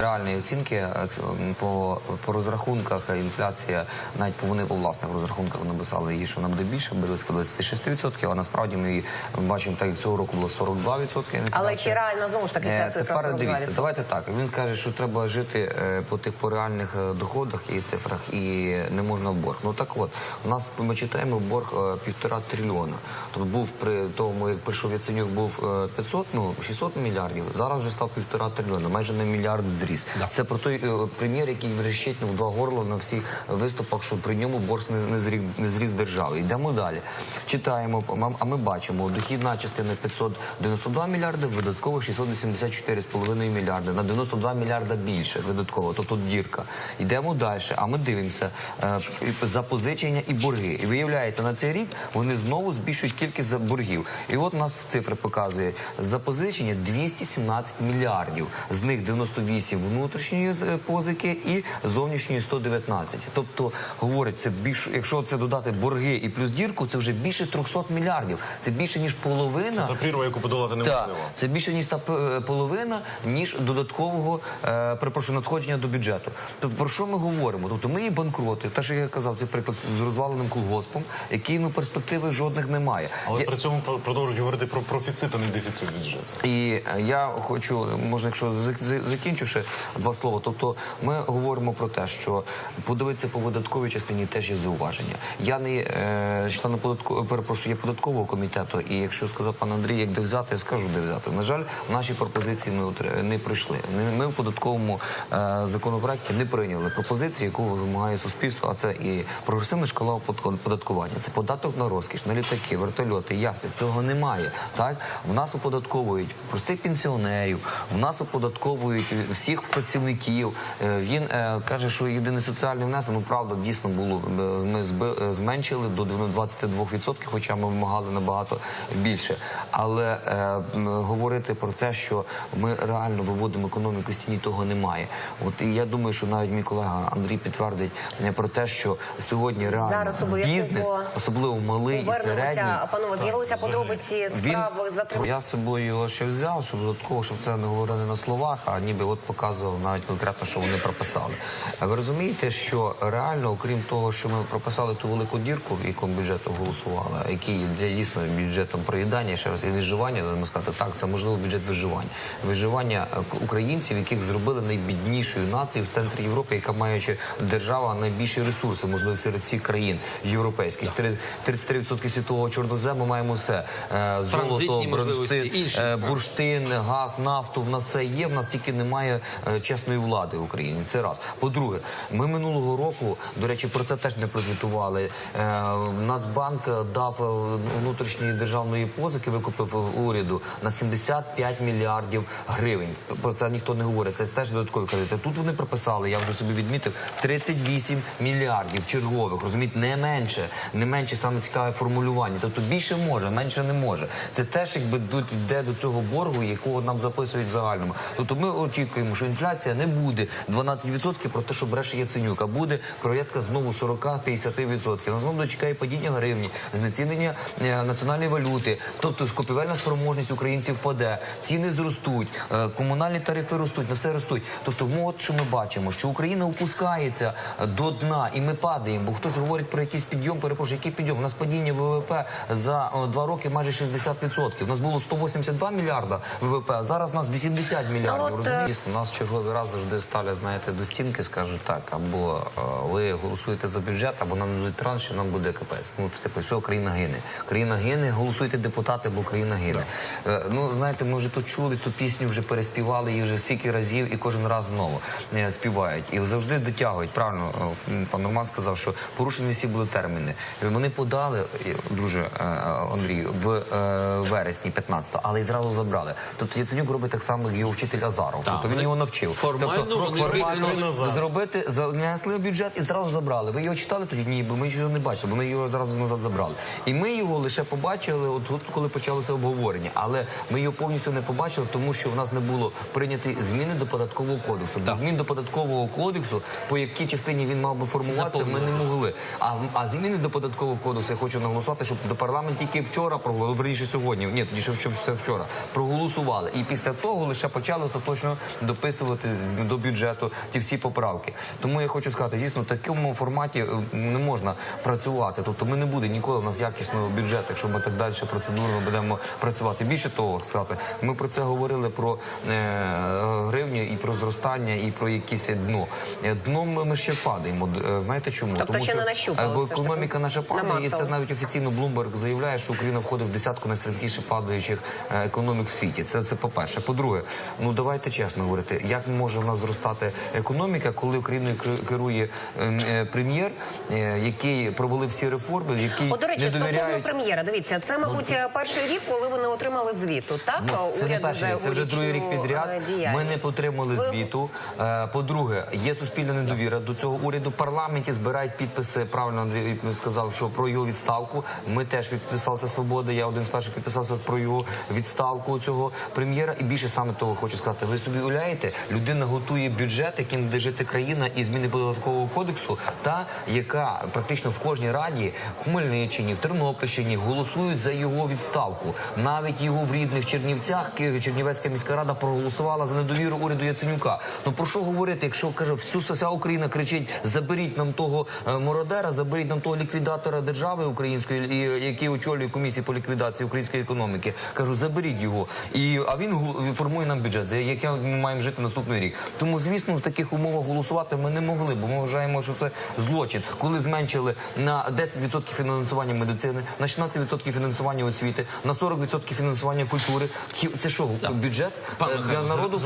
Ja, Реальні оцінки е, по, по розрахунках е, інфляція, навіть по вони по власних розрахунках написали її, що вона буде більше, близько 26%, а насправді ми її бачимо, так як цього року було 42% інфляція. Але чи реально знову ж таки ця Е, цифра Тепер 42%? дивіться, давайте так. Він каже, що треба жити по тих по реальних доходах і цифрах, і не можна в борг. Ну так от, у нас ми читаємо борг півтора трильйона. Тобто був при тому, як прийшов Яценюк, був е, 500, ну 600 мільярдів. Зараз вже став півтора трильйона, майже на мільярд зріс. Це про той е, прем'єр, який врещить ну, в два горла на всіх виступах, що при ньому борг не, зріс, не зріс держави. Йдемо далі. Читаємо, а- а ми бачимо, дохідна частина 592 мільярди, видатково 684,5 мільярди. На 92 мільярда більше видатково, тобто дірка. Йдемо далі, а ми дивимося е, запозичення і борги. І виявляється, на цей рік вони знову збільшують кількість за- боргів. І от нас цифри показують. Запозичення 217 мільярдів. З них 98 внутрішньої е, позики і зовнішньої 119. Тобто, говорить, це більше, якщо це додати борги і плюс дірку, це вже більше 300 мільярдів. Це більше ніж половина. Та прірва, яку подолати неможливо. Так, це більше ніж та п- половина, ніж додаткового е, перепрошую, надходження до бюджету. Тобто про що ми говоримо? Тобто ми є банкроти. Те, що я казав, це приклад з розваленим колгоспом, який ну перспективи жодних немає. Але Я- при цьому продовжують говорити про профіцит, а не дефіцит бюджету. і е, я хочу, можна, якщо за- за- закінчу ще два слова. Тобто, ми говоримо про те, що подивитися по видатковій частині теж є зауваження. Я не е, член податкового, перепрошую, є податкового комітету, і якщо сказав пан Андрій, як де взяти, я скажу, де взяти. На жаль, наші пропозиції не не прийшли. Ми, в податковому е, законопроекті не прийняли пропозицію, яку вимагає суспільство. А це і прогресивна шкала оподатку- оподаткування. Це податок на розкіш, на літаки, вертольоти, яхти. Цього немає. Так в нас оподатковують простих пенсіонерів, в нас оподатковують всіх працівників. Е, Він е, каже, що єдиний соціальний внесок, ну правда, дійсно було. е, Ми зменшили до 22%, хоча ми вимагали набагато більше. Але говорити про те, що ми реально виводимо економіку з тіні, того немає. От і я думаю, що навіть мій колега Андрій підтвердить про те, що сьогодні реально Зараз бізнес, особливо малий і середній. Панове, з'явилися подробиці Він справи затримання. я з собою його ще взяв, щоб додатково, щоб це не говорили на словах, а ніби от показував навіть конкретно, що вони прописали. А ви розумієте, що реально, окрім того, що ми прописали ту велику дірку, в якому бюджету голосували, який є дійсно бюджетом проїдання, ще раз і виживання, будемо сказати, так, це можливо бюджет виживання. Виживання українців, яких зробили найбіднішою нацією в центрі Європи, яка маючи держава найбільші ресурси, можливо, серед всіх країн європейських. Три- 33% світового чорнозему маємо все. Е, Золото, бронштин, е, бурштин, газ, нафту. В нас все є. В нас тільки немає е, чесної влади в Україні. Це раз. По-друге, ми минулого року, до речі, про це теж не прозвітували. Е, Нацбанк дав е, внутрішньої державної позики, викупив уряду на 75 мільярдів гривень. Про це ніхто не говорить. Це теж додаткові кредити. Тут вони прописали, я вже собі відмітив, 38 мільярдів чергових. Розумієте, не менше, не менше саме цікаве формулювання. Тобто більше може, менше не може. Це теж якби йде до цього боргу, якого нам записують в загальному. Тобто ми очікуємо, що інфляція не буде 12% про те, що бреше Яценюк, а буде порядка знову 40-50%. Нас знову дочекає падіння гривні, знецінення е, національної валюти. Тобто купівельна спроможність українців впаде, ціни зростуть, е, комунальні тарифи ростуть, на все ростуть. Тобто, ми от що ми бачимо, що Україна опускається е, до дна, і ми падаємо. Бо хтось говорить про якийсь підйом. Перепрошую, який підйом? У нас падіння ВВП за два роки майже 60%. У нас було 182 мільярда ВВП, а зараз у нас 80 мільярдів. Ну, розумієте? Нас черговий раз завжди ставлять, знаєте, до стінки, скажуть так, або е, ви голосуєте за бюджет, або нам дадуть транш, і нам буде капець. Ну, типу, все, країна гине. Країна гине, голосуйте депутати, бо країна гине. Е, ну, знаєте, ми вже тут чули ту пісню, вже переспівали її вже стільки разів і кожен раз знову е, співають. І завжди дотягують. Правильно, пан Роман сказав, що порушені всі були терміни. Вони подали, друже Андрій, в вересні 15-го, але і зразу забрали. Тобто Яценюк робить так само, як його вчитель Азаров. Тобто він його навчив. Формально тобто, вони формально зробити, занесли бюджет і зразу забрали. Ви його читали тоді? Ні, бо ми його не бачили, вони його зразу назад забрали. І ми його лише побачили, от тут, коли почалося обговорення. Але ми його повністю не побачили, тому що в нас не було прийняті зміни до податкового кодексу. Без змін до податкового кодексу, по якій частині він мав би формуватися, ми не могли. А, а зміни до податкового кодексу я хочу наголосувати, щоб до парламенту тільки вчора проголосували, верніше сьогодні. Ні, тоді ще все вчора проголосували. І після того лише почали остаточно дописувати. З- до бюджету ті всі поправки. Тому я хочу сказати, дійсно, в такому форматі е, не можна працювати. Тобто ми не буде ніколи у нас якісного бюджету, якщо ми так далі процедурно будемо працювати. Більше того, сказати, ми про це говорили про е, гривню і про зростання, і про якесь дно. Е, Дно ми, ще падаємо. Е, Знаєте чому? Тобто ще не нащупали, бо економіка наша падає, і це навіть офіційно Bloomberg заявляє, що Україна входить в десятку найстрімкіше падаючих економік в світі. Це, це по-перше. По-друге, ну давайте чесно говорити, як може в нас зростати економіка, коли Україною кер- керує е, е, прем'єр, е, який провалив всі реформи, який От, до речі, не стосовно прем'єра, дивіться, це, мабуть, перший рік, коли ви не отримали звіту, так? Ну, це не Уряду перший рік, це вже другий рік підряд. е, Ми не потримали Ви- звіту. Е, По-друге, є суспільна недовіра до цього уряду. Парламенті збирають підписи. Правильно Андрій сказав, що про його відставку. Ми теж підписалися свобода. Я один з перших підписався про його відставку цього прем'єра. І більше саме того хочу сказати. Ви собі уявляєте, людина готує бюджет, яким буде жити країна і зміни податкового кодексу, та яка практично в кожній раді в Хмельниччині, в Тернопільщині голосують за його відставку. Навіть його в рідних Чернівцях Чернівецька міська рада проголосувала за недовіру уряду Яценюка. Ну про що говорити, якщо каже, всю вся Україна кричить: заберіть нам того е, мородера, заберіть нам того ліквідатора держави української, який очолює комісію по ліквідації української економіки. Кажу, заберіть його. І а він формує нам бюджет, за яким ми маємо жити наступний рік. Тому, звісно, в таких умовах голосувати ми не могли, бо ми вважаємо, що це злочин. Коли зменшили на 10% фінансування медицини, на 16% фінансування освіти, на 40% фінансування культури. Це що, бюджет е, для Михайло, народу?